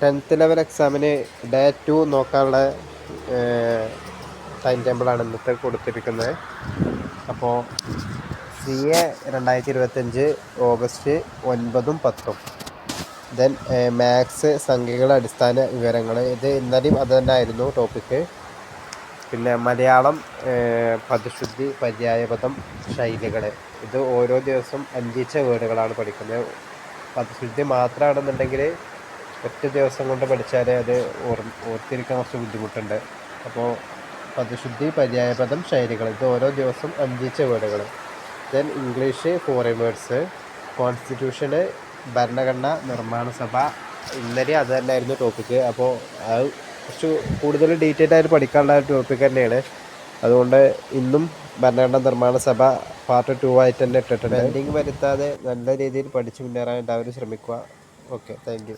Tenth level എക്സാമിന് day to നോക്കാനുള്ള time ടേബിളാണ് ഇന്നത്തെ കൊടുത്തിരിക്കുന്നത്. അപ്പോൾ സി എ രണ്ടായിരത്തി ഇരുപത്തഞ്ച് ഓഗസ്റ്റ് ഒൻപതും പത്തും. ദെൻ മാത്സ് സംഖ്യകളുടെ അടിസ്ഥാന വിവരങ്ങൾ. ഇത് ഇന്നലെയും അത് തന്നെ ആയിരുന്നു ടോപ്പിക്ക് പിന്നെ മലയാളം പദശുദ്ധി പര്യായപദം ശൈലികൾ. ഇത് ഓരോ ദിവസം അഞ്ചിച്ച വേർഡുകളാണ് പഠിക്കുന്നത്. പദശുദ്ധി മാത്രമാണെന്നുണ്ടെങ്കിൽ ഒറ്റ ദിവസം കൊണ്ട് പഠിച്ചാലേ അത് ഓർ ഓർത്തിരിക്കാൻ കുറച്ച് ബുദ്ധിമുട്ടുണ്ട്. അപ്പോൾ പദശുദ്ധി പര്യായപദം ശൈലികൾ. ഇത് ഓരോ ദിവസം അഞ്ചിച്ച വേർഡുകൾ ദെൻ ഇംഗ്ലീഷ് ഫോറിൻ വേർഡ്സ് കോൺസ്റ്റിറ്റ്യൂഷന് ഭരണഘടന നിർമ്മാണ സഭ. ഇന്നലെ അത് തന്നെയായിരുന്നു ടോപ്പിക്ക് അപ്പോൾ അത് കുറച്ച് കൂടുതൽ ഡീറ്റെയിൽ ആയിട്ട് പഠിക്കാനുള്ള ടോപ്പിക് തന്നെയാണ്. അതുകൊണ്ട് ഇന്നും ഭരണഘടന നിർമ്മാണ സഭ പാർട്ട് ടു ആയിട്ട് തന്നെ ഇട്ടിട്ടുണ്ട്. എൻഡിങ് വരുത്താതെ നല്ല രീതിയിൽ പഠിച്ചു മുന്നേറാൻ എല്ലാവരും ശ്രമിക്കുക. Okay thank